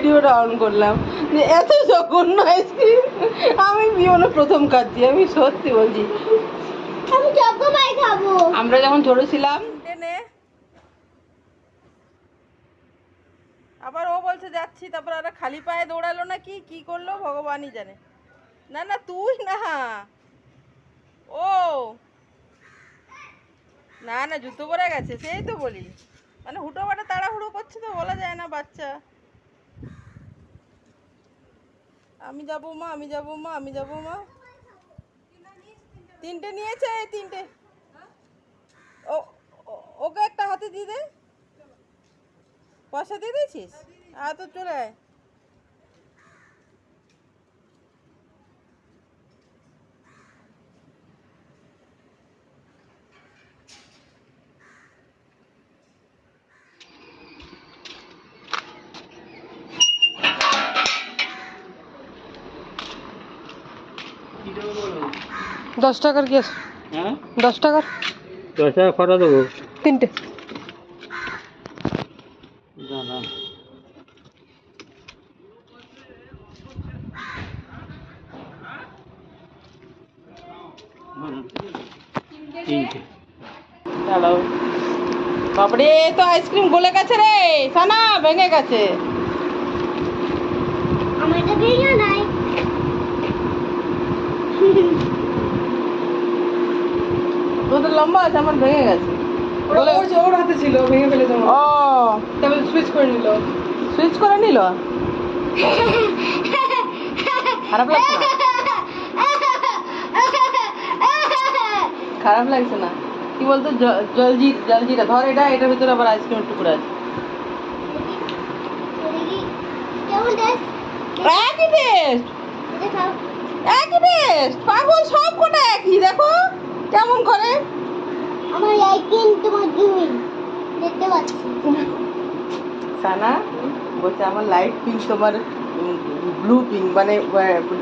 ভিডিওটা অন করলাম। যে এত জঘন্য আইসক্রিম আমি জীবনে প্রথম খাচ্ছি আমি সত্যি বলছি। আমরা যখন ছোট ছিলাম আবার ও বলছে যাচ্ছি। তারপর আর খালি পায়ে দৌড়ালো না কি? কি করল? ভগবানই জানে। না না তুই না। ও। না না জুতো পরে গেছে। সেই তো বলি। মানে হুটো পাটা তাড়াহুড়ো করছে তো বলা যায় না বাচ্চা। আমি যাব মা, আমি যাব মা, আমি যাব মা। তিনটে নিয়েছে তিনটে। ও- ওকে একটা হাতে দিয়ে দে। পয়সা দিয়ে দিয়েছিস? আর তো চলে আয়। দশ টাকার গ্যাস হ্যাঁ? দশ টাকার? দশ টাকা কটা দেবো? তিনটে। দাঁড়া। হ্যালো বাপরে তো আইসক্রিম গলে গেছে রে। সানা ভেঙে গেছে। আমার এটা ভিডিও লম্বা আছে আমার ভেঙে গেছে। ওর হাতে ছিল ভেঙে ফেলে ও। তারপরে সুইচ করে নিল। সুইচ করে নিল? খারাপ লাগছে না? খারাপ লাগছে না। কি বলতো জ- জলজির ধর এটা এটার ভিতরে আবার আইসক্রিমের টুকরো আছে। একই খাও একই টেস্ট পাগল সব কটা একই দেখো কেমন করে আমার একদিন তোমার দুই সানা, বলছে আমার লাইট পিঙ্ক তোমার ব্লু পিঙ্ক মানে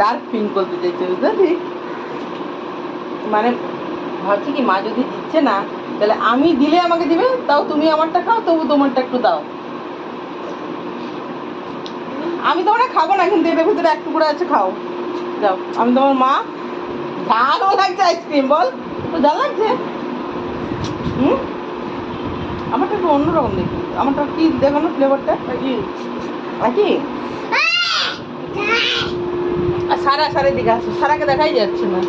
ডার্ক পিঙ্ক বলতে চাইছে ঠিক মানে ভাবছি কি মা যদি দিচ্ছে না, তাহলে আমি দিলে আমাকে দিবে, তাও তুমি আমারটা খাও, তবু তোমারটা একটু দাও। আমি তোমারটা খাব না কিন্তু এটার ভিতরে এক টুকরো আছে, খাও। যাও, আমি তোমার মা ঝালও লাগছে আইসক্রিম বল তো ঝাল লাগছে? হুম? আমারটা একটু অন্যরকম দেখি। আমারটা কি দেখানো ফ্লেভারটা একই একই আর সারা সারা দিকে আসছে সারাকে দেখাই যাচ্ছে না।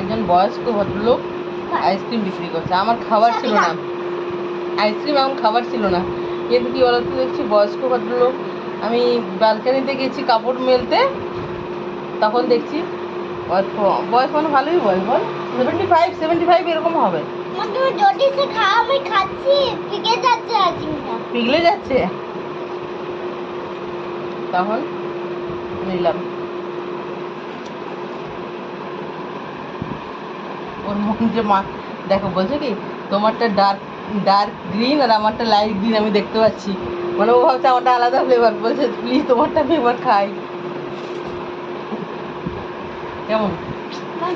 একজন বয়স্ক ভদ্রলোক আইসক্রিম বিক্রি করছে। আমার খাবার ছিল না। আইসক্রিম এখন খাবার ছিল না। কিন্তু কি বলতো দেখছি বয়স্ক ভদ্রলোক। আমি ব্যালকানিতে গেছি কাপড় মেলতে তখন দেখছি বয়স বয়স মানে ভালোই বয়স বল সেভেন্টি ফাইভ সেভেন্টি ফাইভ এরকম হবে পিঘলে যাচ্ছে তখন নিলাম। ওর মন যে মা দেখো বলছে কি তোমারটা ডার্ক ডার্ক গ্রিন আর আমারটা লাইট গ্রিন আমি দেখতে পাচ্ছি। মানে ও ভাবছে আমারটা আলাদা ফ্লেভার বলছে প্লিজ তোমারটা ফ্লেভার খাই। কেমন? মা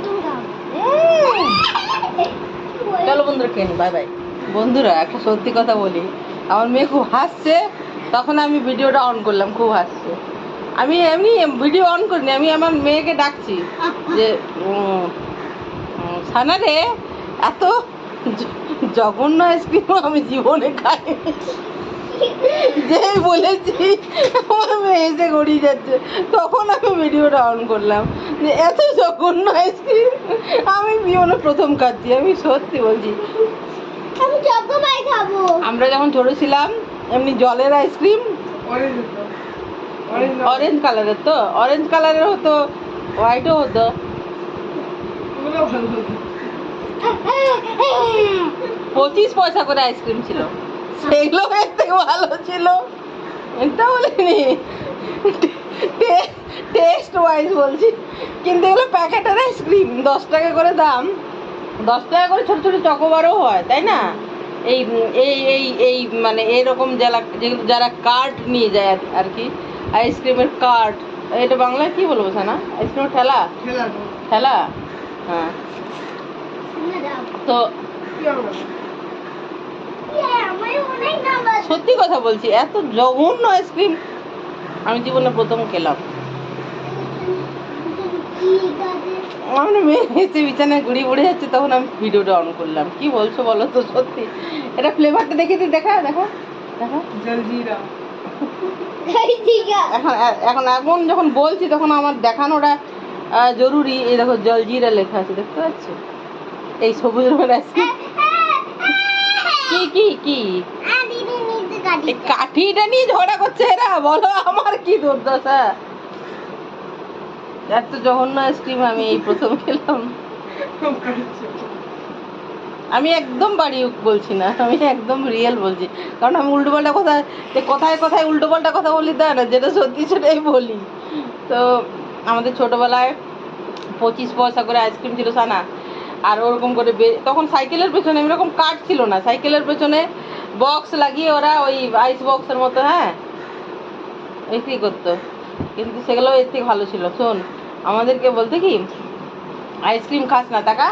চলো বন্ধুরা খেয়ে বাই বাই বন্ধুরা একটা সত্যি কথা বলি আমার মেয়ে খুব হাসছে তখন আমি ভিডিওটা অন করলাম খুব হাসছে। আমি এমনি ভিডিও অন করিনি আমি আমার মেয়েকে ডাকছি যে উম, উম, সানা রে এত জঘন্য আইসক্রিম আমি জীবনে খাই যেই বলেছি আমার মেয়ে এসে গড়িয়ে যাচ্ছে। তখন আমি ভিডিওটা অন করলাম। যে এত জঘন্য আইসক্রিম আমি জীবনে প্রথম খাচ্ছি আমি সত্যি বলছি। আমি চকোপাই খাব। আমরা যখন ছোট ছিলাম এমনি জলের আইসক্রিম অরেঞ্জ কালারের তো। অরেঞ্জ কালারের হতো। হোয়াইটও হতো। পঁচিশ পয়সা করে আইসক্রিম ছিল। সেগুলো এর থেকে ভালো ছিল। এটা বলিনি। টেস্ট ওয়াইজ বলছি। কিন্তু এগুলো প্যাকেটের আইসক্রিম দশ টাকা করে দাম। দশ টাকা করে ছোট ছোট চকোবারও হয় তাই না? এই এই এই এই মানে এরকম যারা যেগুলো যারা কার্ট নিয়ে যায় আর- আর কি আইসক্রিমের কার্ট এটা বাংলায় কি বলব না আইসক্রিমের ঠেলা। ঠেলা? হ্যাঁ। তো সত্যি কথা বলছি এত জঘন্য আইসক্রিম আমি জীবনে প্রথম খেলাম। আমার মেয়ে এসে বিছানায় ঘুড়ি পড়ে যাচ্ছে তখন আমি ভিডিওটা অন করলাম। কি বলছো বলো তো সত্যি। এটা ফ্লেভারটা দেখে দিই দেখা দেখা দেখা। এই এখন এখন এখন যখন বলছি তখন আমার দেখানোটা জরুরি। এই দেখো জলজিরা লেখা আছে দেখতে পাচ্ছ? এই সবুজ রঙের আইসক্রিম কি কি কি? কাঠিটা নিয়ে ঝগড়া করছে এরা, বলো আমার কি দুর্দশা। এত জঘন্য আইসক্রিম আমি এই প্রথম খেলাম। আমি একদম বাড়ি বলছি না, আমি একদম রিয়েল বলছি। কারণ আমি উল্টো পাল্টা কথা কথায় কথায় উল্টো পাল্টা কথা বলি তা না, যেটা সত্যি সেটাই বলি। তো আমাদের ছোটবেলায় পঁচিশ পয়সা করে আইসক্রিম ছিল সানা আর ওরকম করে তখন সাইকেলের পেছনে এরকম কাঠ ছিল না। সাইকেলের পেছনে বক্স লাগিয়ে ওরা ওই আইস বক্সের মতো হ্যাঁ বিক্রি করতো। কিন্তু সেগুলো এর থেকে ভালো ছিল। শোন, আমাদেরকে বলতে কি আইসক্রিম খাস না, টাকা।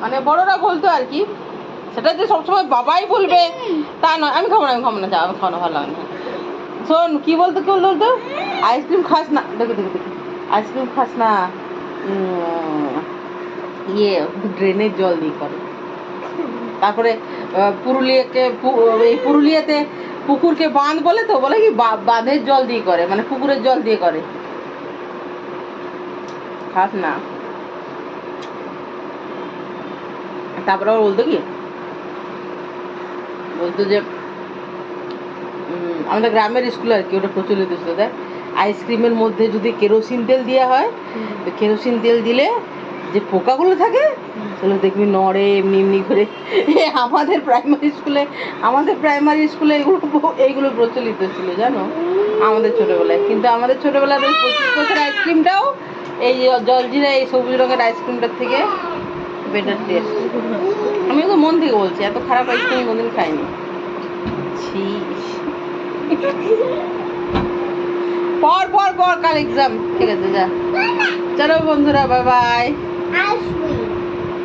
মানে বড়রা বলতো আর কি, সেটা যে সবসময় বাবাই বলবে, তা নয়। আমি খাব না, আমি খাব না, যা, আমি খাওয়ানো ভালো লাগে না। শোন, কি বলতো কি বলতো? আইসক্রিম খাস না, দেখো দেখো দেখো। আইসক্রিম খাস না। ইয়ে ড্রেনের জল দিয়ে করে। তারপরে পুরুলিয়াকে এই পুরুলিয়াতে পুকুরকে বাঁধ বলে তো, বলে কি বাঁধের জল দিয়ে করে মানে পুকুরের জল দিয়ে করে। খাস না। তারপরে বলতো কি, বলতো যে আমাদের গ্রামের স্কুল আর কি, ওটা প্রচলিত ছিল। দেখ আইসক্রিমের মধ্যে যদি কেরোসিন তেল দেওয়া হয় কেরোসিন তেল দিলে যে পোকাগুলো থাকে, সেগুলো দেখবি নড়ে, এমনি এমনি করে। আমাদের প্রাইমারি স্কুলে আমাদের প্রাইমারি স্কুলে এগুলো এইগুলো প্রচলিত ছিল, জানো? আমাদের ছোটোবেলায়। কিন্তু আমাদের ছোটবেলার ওই পঁচিশ বছর আইসক্রিমটাও এই জলজিরা, এই সবুজ রঙের আইসক্রিমটার থেকে বেটার টেস্ট আমি তো মন থেকে বলছি, এত খারাপ আইসক্রিম কোনদিন খাইনি। ছি। পর পর পর, কাল এক্সাম ঠিক আছে, যা। চলো বন্ধুরা বাই বাই আর শুই